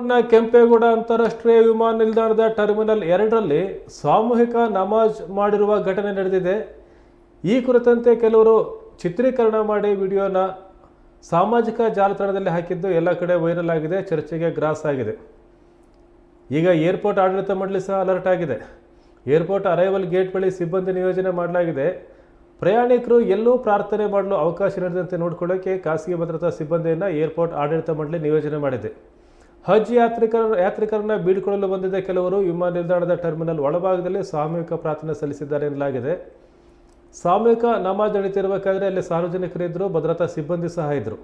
ಬೆಂಗಳೂರಿನ ಕೆಂಪೇಗೌಡ ಅಂತಾರಾಷ್ಟ್ರೀಯ ವಿಮಾನ ನಿಲ್ದಾಣದ ಟರ್ಮಿನಲ್ ಎರಡರಲ್ಲಿ ಸಾಮೂಹಿಕ ನಮಾಜ್ ಮಾಡಿರುವ ಘಟನೆ ನಡೆದಿದೆ. ಈ ಕುರಿತಂತೆ ಕೆಲವರು ಚಿತ್ರೀಕರಣ ಮಾಡಿ ವಿಡಿಯೋನ ಸಾಮಾಜಿಕ ಜಾಲತಾಣದಲ್ಲಿ ಹಾಕಿದ್ದು ಎಲ್ಲ ಕಡೆ ವೈರಲ್ ಆಗಿದೆ, ಚರ್ಚೆಗೆ ಗ್ರಾಸ್ ಆಗಿದೆ. ಈಗ ಏರ್ಪೋರ್ಟ್ ಆಡಳಿತ ಮಂಡಳಿ ಸಹ ಅಲರ್ಟ್ ಆಗಿದೆ. ಏರ್ಪೋರ್ಟ್ ಅರೈವಲ್ ಗೇಟ್ ಬಳಿ ಸಿಬ್ಬಂದಿ ನಿಯೋಜನೆ ಮಾಡಲಾಗಿದೆ. ಪ್ರಯಾಣಿಕರು ಎಲ್ಲೂ ಪ್ರಾರ್ಥನೆ ಮಾಡಲು ಅವಕಾಶ ನೀಡದಂತೆ ನೋಡಿಕೊಳ್ಳೋಕೆ ಖಾಸಗಿ ಭದ್ರತಾ ಸಿಬ್ಬಂದಿಯನ್ನು ಏರ್ಪೋರ್ಟ್ ಆಡಳಿತ ಮಂಡಳಿ ನಿಯೋಜನೆ ಮಾಡಿದೆ. ಹಜ್ ಯಾತ್ರಿಕರ ಯಾತ್ರಿಕರನ್ನ ಬೀಳ್ಕೊಳ್ಳಲು ಬಂದಿದ್ದ ಕೆಲವರು ವಿಮಾನ ನಿಲ್ದಾಣದ ಟರ್ಮಿನಲ್ ಒಳಭಾಗದಲ್ಲಿ ಸಾಮೂಹಿಕ ಪ್ರಾರ್ಥನೆ ಸಲ್ಲಿಸಿದ್ದಾರೆ ಎನ್ನಲಾಗಿದೆ. ಸಾಮೂಹಿಕ ನಮಾಜ್ ನಡೀತಿರಬೇಕಾದ್ರೆ ಅಲ್ಲಿ ಸಾರ್ವಜನಿಕರಿದ್ದರು, ಭದ್ರತಾ ಸಿಬ್ಬಂದಿ ಸಹ ಇದ್ದರು.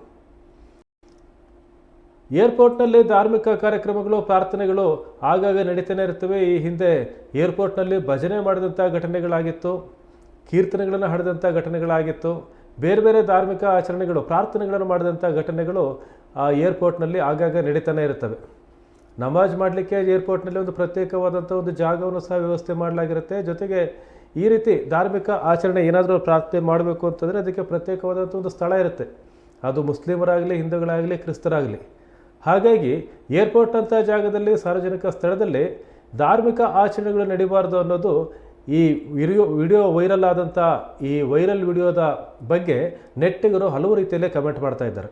ಏರ್ಪೋರ್ಟ್ನಲ್ಲಿ ಧಾರ್ಮಿಕ ಕಾರ್ಯಕ್ರಮಗಳು, ಪ್ರಾರ್ಥನೆಗಳು ಆಗಾಗ ನಡೀತಾನೆ ಇರ್ತವೆ ಈ ಹಿಂದೆ ಏರ್ಪೋರ್ಟ್ನಲ್ಲಿ ಭಜನೆ ಮಾಡಿದಂಥ ಘಟನೆಗಳಾಗಿತ್ತು, ಕೀರ್ತನೆಗಳನ್ನು ಹಾಡಿದಂಥ ಘಟನೆಗಳಾಗಿತ್ತು. ಬೇರೆ ಬೇರೆ ಧಾರ್ಮಿಕ ಆಚರಣೆಗಳು, ಪ್ರಾರ್ಥನೆಗಳನ್ನು ಮಾಡಿದಂಥ ಘಟನೆಗಳು ಆ ಏರ್ಪೋರ್ಟ್ನಲ್ಲಿ ಆಗಾಗ ನಡೀತಾನೆ ಇರ್ತವೆ ನಮಾಜ್ ಮಾಡಲಿಕ್ಕೆ ಏರ್ಪೋರ್ಟ್ನಲ್ಲಿ ಒಂದು ಪ್ರತ್ಯೇಕವಾದಂಥ ಒಂದು ಜಾಗವನ್ನು ಸಹ ವ್ಯವಸ್ಥೆ ಮಾಡಲಾಗಿರುತ್ತೆ. ಜೊತೆಗೆ ಈ ರೀತಿ ಧಾರ್ಮಿಕ ಆಚರಣೆ ಏನಾದರೂ ಪ್ರಾರ್ಥನೆ ಮಾಡಬೇಕು ಅಂತಂದರೆ ಅದಕ್ಕೆ ಪ್ರತ್ಯೇಕವಾದಂಥ ಒಂದು ಸ್ಥಳ ಇರುತ್ತೆ. ಅದು ಮುಸ್ಲಿಮರಾಗಲಿ, ಹಿಂದೂಗಳಾಗಲಿ, ಕ್ರಿಸ್ತರಾಗಲಿ. ಹಾಗಾಗಿ ಏರ್ಪೋರ್ಟ್ ಅಂತ ಜಾಗದಲ್ಲಿ, ಸಾರ್ವಜನಿಕ ಸ್ಥಳದಲ್ಲಿ ಧಾರ್ಮಿಕ ಆಚರಣೆಗಳು ನಡೀಬಾರ್ದು ಅನ್ನೋದು ಈ ವಿಡಿಯೋ ವಿಡಿಯೋ ವೈರಲ್ ಆದಂಥ ಈ ವೈರಲ್ ವಿಡಿಯೋದ ಬಗ್ಗೆ ನೆಟ್ಟಿಗರು ಹಲವು ರೀತಿಯಲ್ಲೇ ಕಮೆಂಟ್ ಮಾಡ್ತಾ ಇದ್ದಾರೆ.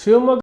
ಶಿವಮೊಗ್ಗ